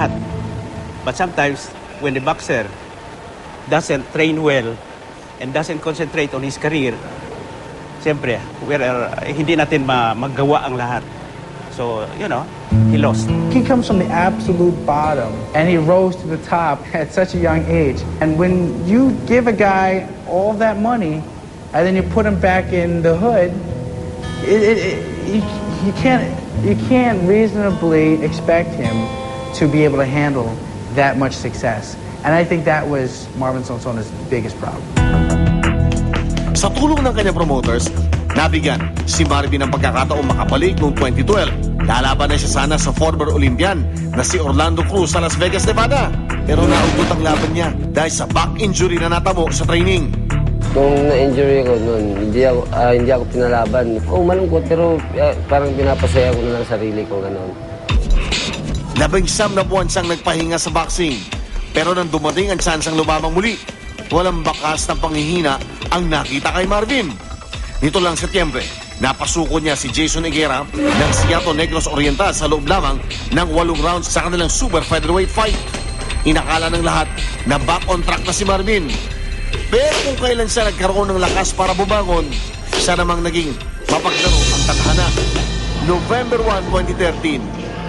lahat. But sometimes, when the boxer doesn't train well and doesn't concentrate on his career, siyempre, we're, uh, hindi natin ma- magawa ang lahat. So, you know, he lost. He comes from the absolute bottom and he rose to the top at such a young age. And when you give a guy all that money and then you put him back in the hood, it, it, it, you, you can't you can't reasonably expect him to be able to handle that much success. And I think that was Marvin Sonsona's biggest problem. Sa tulong ng kanyang promoters, nabigyan si Marvin ng pagkakataong makabalik noong 2012. Lalaban na siya sana sa former Olympian na si Orlando Cruz sa Las Vegas, Nevada. Pero naugot ang laban niya dahil sa back injury na natamo sa training. Nung na-injury ko noon, hindi ako, ah, hindi ako pinalaban. Oh, malungkot pero ah, parang pinapasaya ko na lang sarili ko gano'n. Labing siyam na buwan siyang nagpahinga sa boxing. Pero nang dumating ang tsansang lumamang muli, walang bakas ng panghihina ang nakita kay Marvin. Nito lang Setyembre, napasuko niya si Jason Higuera ng Seattle Negros Oriental sa loob lamang ng walong rounds sa kanilang super featherweight fight. Inakala ng lahat na back on track na si Marvin. Pero kung kailan siya nagkaroon ng lakas para bumangon, siya namang naging mapaglaro ang tadhana. November 1, 2013,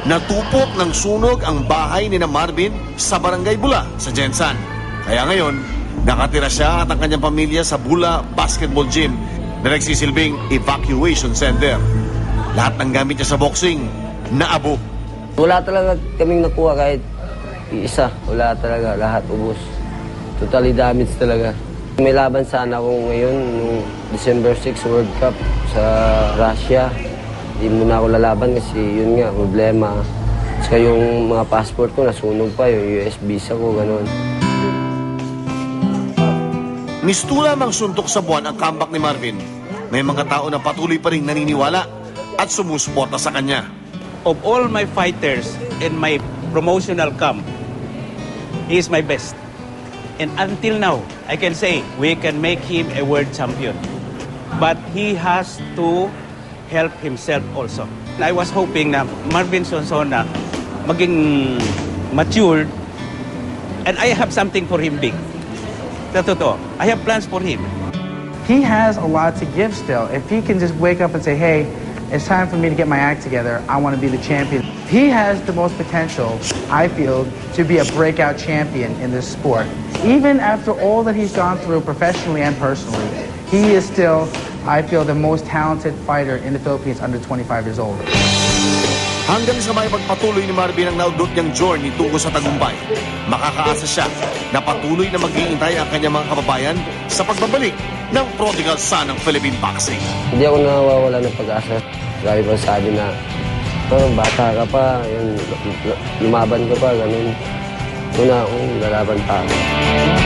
natupok ng sunog ang bahay ni na Marvin sa Barangay Bula sa Jensan. Kaya ngayon, nakatira siya at ang kanyang pamilya sa Bula Basketball Gym na nagsisilbing evacuation center. Lahat ng gamit niya sa boxing, naabo. Wala talaga kaming nakuha kahit isa. Wala talaga, lahat ubos. Totally damaged talaga. May laban sana ako ngayon, nung December 6 World Cup sa Russia. Hindi muna ako lalaban kasi yun nga, problema. Saka yung mga passport ko, nasunog pa, yung US visa ko, ganun. Misto lamang suntok sa buwan ang comeback ni Marvin. May mga tao na patuloy pa rin naniniwala at sumusuporta sa kanya. Of all my fighters in my promotional camp, he is my best. And until now, I can say we can make him a world champion. But he has to help himself also. I was hoping na Marvin Sonsona maging matured and I have something for him big. Sa totoo, I have plans for him. He has a lot to give still. If he can just wake up and say, hey, it's time for me to get my act together, I want to be the champion. He has the most potential, I feel, to be a breakout champion in this sport. Even after all that he's gone through professionally and personally, he is still, I feel, the most talented fighter in the Philippines under 25 years old. Hanggang sa may pagpatuloy ni Marvin ang naudot niyang journey tungo sa tagumpay, makakaasa siya na patuloy na mag-iintay ang kanyang mga kababayan sa pagbabalik ng prodigal son ng Philippine boxing. Hindi ako nawawala ng pag-asa. Lagi pa sabi na, oh, bata ka pa, yun, lumaban ka pa, ganun. Una akong lalaban pa ako.